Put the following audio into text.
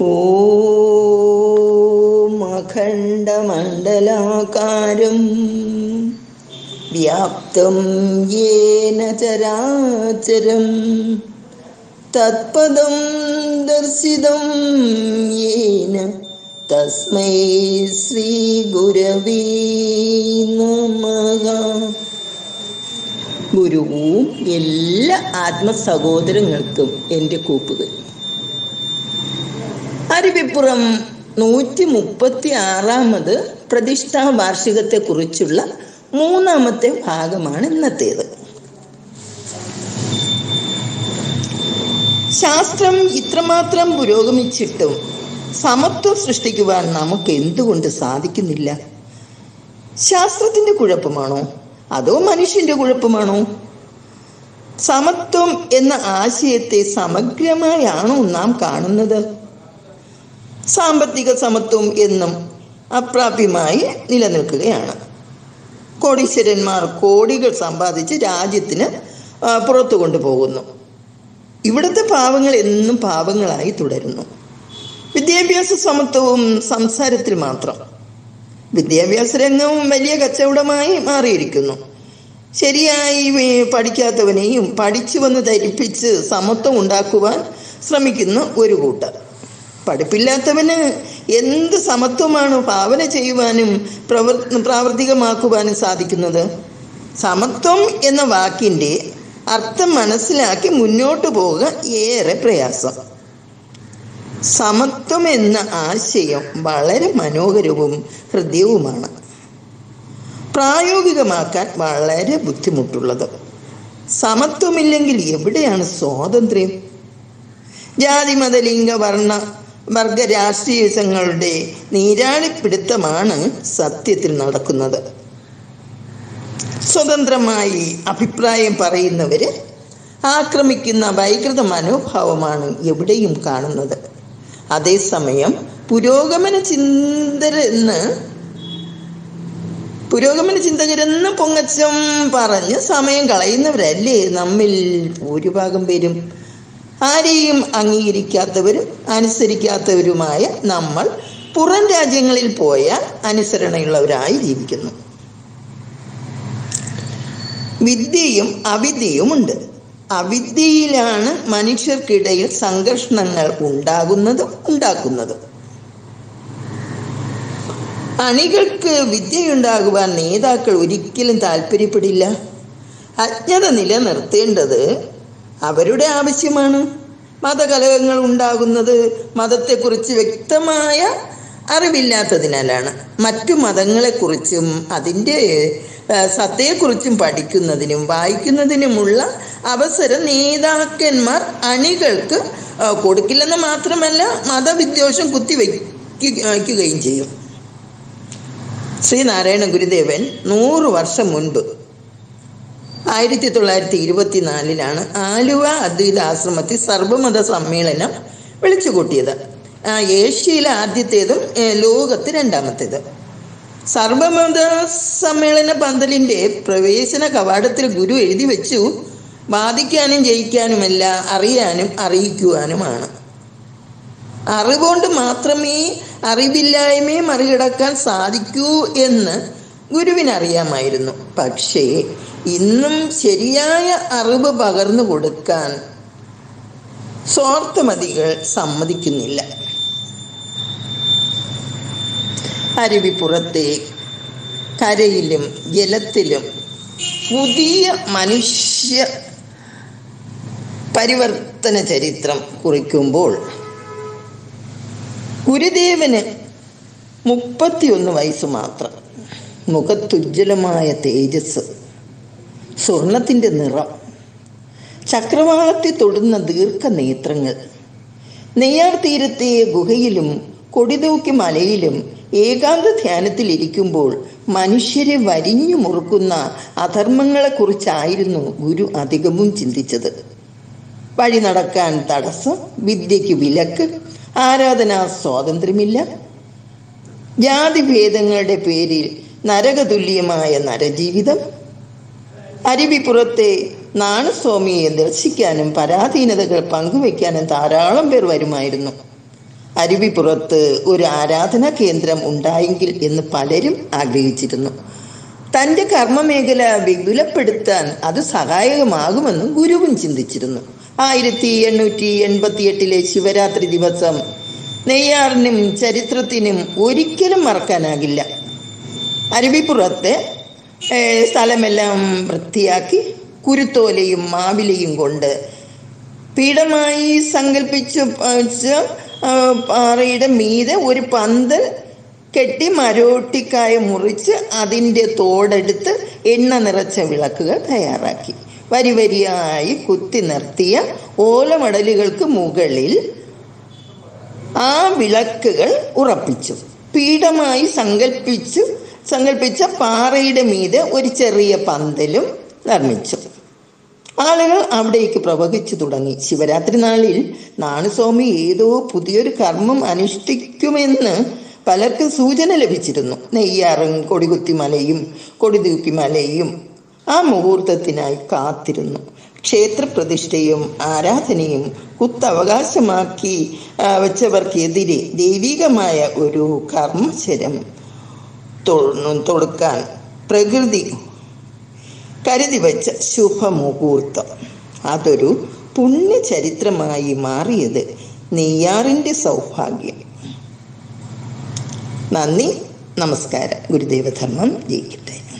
ഓം വ്യാപ്തം യേന ചരാചരം തത്പദം ദർശിതം യേന തസ്മൈ ശ്രീ ഗുരവേ നമഃ. ഗുരുവും എല്ലാ ആത്മസഹോദരങ്ങൾക്കും എന്റെ കൂപ്പുകൾ. അരുവിപ്പുറം നൂറ്റി മുപ്പത്തി ആറാമത് പ്രതിഷ്ഠാ വാർഷികത്തെ കുറിച്ചുള്ള മൂന്നാമത്തെ ഭാഗമാണ് ഇന്നത്തേത്. ശാസ്ത്രം ഇത്രമാത്രം പുരോഗമിച്ചിട്ടും സമത്വം സൃഷ്ടിക്കുവാൻ നമുക്ക് എന്തുകൊണ്ട് സാധിക്കുന്നില്ല? ശാസ്ത്രത്തിന്റെ കുഴപ്പമാണോ? അതോ മനുഷ്യന്റെ കുഴപ്പമാണോ? സമത്വം എന്ന ആശയത്തെ സമഗ്രമായാണോ നാം കാണുന്നത്? സാമ്പത്തിക സമത്വം എന്നും അപ്രാപ്യമായി നിലനിൽക്കുകയാണ്. കോടീശ്വരന്മാർ കോടികൾ സമ്പാദിച്ച് രാജ്യത്തിന് പുറത്തു കൊണ്ടുപോകുന്നു. ഇവിടുത്തെ പാവങ്ങൾ എന്നും പാവങ്ങളായി തുടരുന്നു. വിദ്യാഭ്യാസ സമത്വവും സംസാരത്തിൽ മാത്രം. വിദ്യാഭ്യാസ രംഗവും വലിയ കച്ചവടമായി മാറിയിരിക്കുന്നു. ശരിയായി പഠിക്കാത്തവനെയും പഠിച്ചു വന്ന് ധരിപ്പിച്ച് സമത്വം ഉണ്ടാക്കുവാൻ ശ്രമിക്കുന്ന ഒരു കൂട്ടർ. പഠിപ്പില്ലാത്തവന് എന്ത് സമത്വമാണ് ഭാവന ചെയ്യുവാനും പ്രവർ പ്രാവർത്തികമാക്കുവാനും സാധിക്കുന്നത്? സമത്വം എന്ന വാക്കിന്റെ അർത്ഥം മനസ്സിലാക്കി മുന്നോട്ട് പോവുക ഏറെ പ്രയാസം. സമത്വം എന്ന ആശയം വളരെ മനോഹരവും ഹൃദ്യവുമാണ്. പ്രായോഗികമാക്കാൻ വളരെ ബുദ്ധിമുട്ടുള്ളത്. സമത്വമില്ലെങ്കിൽ എവിടെയാണ് സ്വാതന്ത്ര്യം? ജാതി മത ലിംഗ വർണ വർഗ നീരാളി നീരാളിപ്പിടുത്തമാണ് സത്യത്തിൽ നടക്കുന്നത്. സ്വതന്ത്രമായി അഭിപ്രായം പറയുന്നവര് ആക്രമിക്കുന്ന വൈകൃത മനോഭാവമാണ് എവിടെയും കാണുന്നത്. അതേസമയം പുരോഗമന ചിന്തരെന്ന് പുരോഗമന ചിന്തകരെന്ന് പൊങ്ങച്ചം പറഞ്ഞ് സമയം കളയുന്നവരല്ലേ നമ്മിൽ ഭൂരിഭാഗം പേരും? ആരെയും അംഗീകരിക്കാത്തവരും അനുസരിക്കാത്തവരുമായ നമ്മൾ പുറം രാജ്യങ്ങളിൽ പോയാൽ അനുസരണയുള്ളവരായി ജീവിക്കുന്നു. വിദ്യയും അവിദ്യയുമുണ്ട് അവിദ്യയിലാണ് മനുഷ്യർക്കിടയിൽ സംഘർഷണങ്ങൾ ഉണ്ടാകുന്നതും ഉണ്ടാക്കുന്നതും. അണികൾക്ക് വിദ്യയുണ്ടാകുവാൻ നേതാക്കൾ ഒരിക്കലും താല്പര്യപ്പെടില്ല അജ്ഞത നിലനിർത്തേണ്ടത് അവരുടെ ആവശ്യമാണ് മതകലഹങ്ങൾ ഉണ്ടാകുന്നത്. മതത്തെക്കുറിച്ച് വ്യക്തമായ അറിവില്ലാത്തതിനാലാണ് മറ്റു മതങ്ങളെക്കുറിച്ചും അതിന്റെ സത്തയെക്കുറിച്ചും പഠിക്കുന്നതിനും വായിക്കുന്നതിനുമുള്ള അവസരം നേതാക്കന്മാർ അണികൾക്ക് കൊടുക്കില്ലെന്ന് മാത്രമല്ല മതവിദ്വേഷം കുത്തിവയ്ക്കുകയും ചെയ്യും. ശ്രീനാരായണ ഗുരുദേവൻ നൂറ് വർഷം മുൻപ് ആയിരത്തി തൊള്ളായിരത്തി ഇരുപത്തിനാലിലാണ് ആലുവ അദ്വൈത ആശ്രമത്തിൽ സർവമത സമ്മേളനം വിളിച്ചു കൂട്ടിയത് ഏഷ്യയിലെ ആദ്യത്തേതും ലോകത്ത് രണ്ടാമത്തേത്. സർവമത സമ്മേളന പന്തലിന്റെ പ്രവേശന കവാടത്തിൽ ഗുരു എഴുതി വെച്ചു. ബാധിക്കാനും ജയിക്കാനുമല്ല അറിയാനും അറിയിക്കുവാനുമാണ്. അറിവുകൊണ്ട് മാത്രമേ അറിവില്ലായ്മയെ മറികടക്കാൻ സാധിക്കൂ എന്ന് ഗുരുവിനറിയാമായിരുന്നു. പക്ഷേ ഇന്നും ശരിയായ അറിവ് പകർന്നു കൊടുക്കാൻ സ്വാർത്ഥമതികൾ സമ്മതിക്കുന്നില്ല. അരുവിപ്പുറത്തെ കരയിലും ജലത്തിലും പുതിയ മനുഷ്യ പരിവർത്തന ചരിത്രം കുറിക്കുമ്പോൾ ഗുരുദേവന് മുപ്പത്തിയൊന്ന് വയസ്സ് മാത്രം. മുഖത്തുജ്വലമായ തേജസ് സ്വർണത്തിന്റെ നിറം ചക്രവാളത്തെ തൊടുന്ന ദീർഘനേത്രങ്ങൾ നെയ്യാർ തീരത്തെ ഗുഹയിലും കൊടിതൂക്കി മലയിലും ഏകാന്ത ധ്യാനത്തിലിരിക്കുമ്പോൾ മനുഷ്യരെ വരിഞ്ഞു മുറുക്കുന്ന അധർമ്മങ്ങളെക്കുറിച്ചായിരുന്നു ഗുരു അധികവും ചിന്തിച്ചത്. വഴി നടക്കാൻ തടസ്സം വിദ്യയ്ക്ക് വിലക്ക് ആരാധനാ സ്വാതന്ത്ര്യമില്ല. ജാതിഭേദങ്ങളുടെ പേരിൽ നരകതുല്യമായ നരജീവിതം. അരുവിപ്പുറത്തെ നാണസ്വാമിയെ ദർശിക്കാനും പരാധീനതകൾ പങ്കുവയ്ക്കാനും ധാരാളം പേർ വരുമായിരുന്നു. അരുവിപ്പുറത്ത് ഒരു ആരാധനാ കേന്ദ്രം ഉണ്ടായെങ്കിൽ എന്ന് പലരും ആഗ്രഹിച്ചിരുന്നു. തന്റെ കർമ്മമേഖല വിപുലപ്പെടുത്താൻ അത് സഹായകമാകുമെന്നും ഗുരുവും ചിന്തിച്ചിരുന്നു. ആയിരത്തി എണ്ണൂറ്റി എൺപത്തി എട്ടിലെ ശിവരാത്രി ദിവസം നെയ്യാറിനും ചരിത്രത്തിനും ഒരിക്കലും മറക്കാനാകില്ല. അരുവിപ്പുറത്തെ സ്ഥലമെല്ലാം വൃത്തിയാക്കി കുരുത്തോലയും മാവിലയും കൊണ്ട് പീഠമായി സങ്കല്പിച്ചു പാറയുടെ മീതെ ഒരു പന്തൽ കെട്ടി മരോട്ടിക്കായ മുറിച്ച് അതിന്റെ തോടെടുത്ത് എണ്ണ നിറച്ച വിളക്കുകൾ തയ്യാറാക്കി. വരി വരിയായി കുത്തി നിർത്തിയ ഓലമടലുകൾക്ക് മുകളിൽ ആ വിളക്കുകൾ ഉറപ്പിച്ചു. പീഠമായി സങ്കല്പിച്ചു സങ്കല്പിച്ച പാറയുടെ മീതെ ഒരു ചെറിയ പന്തലും നിർമ്മിച്ചു. ആളുകൾ അവിടേക്ക് പ്രവഹിച്ചു തുടങ്ങി. ശിവരാത്രി നാളിൽ നാണുസ്വാമി ഏതോ പുതിയൊരു കർമ്മം അനുഷ്ഠിക്കുമെന്ന് പലർക്കും സൂചന ലഭിച്ചിരുന്നു. നെയ്യാറും കൊടികുത്തിമലയും കൊടിതൂക്കിമലയും ആ മുഹൂർത്തത്തിനായി കാത്തിരുന്നു. ക്ഷേത്രപ്രതിഷ്ഠയും ആരാധനയും കുത്തവകാശമാക്കി വെച്ചവർക്കെതിരെ ദൈവികമായ ഒരു കർമ്മശരം തൊടുക്കാൻ പ്രകൃതി കരുതി വച്ച ശുഭമുഹൂർത്തം. അതൊരു പുണ്യചരിത്രമായി മാറിയത് നെയ്യാറിന്റെ സൗഭാഗ്യം. നന്ദി നമസ്കാരം. ഗുരുദേവധർമ്മം ജയിക്കട്ടെ.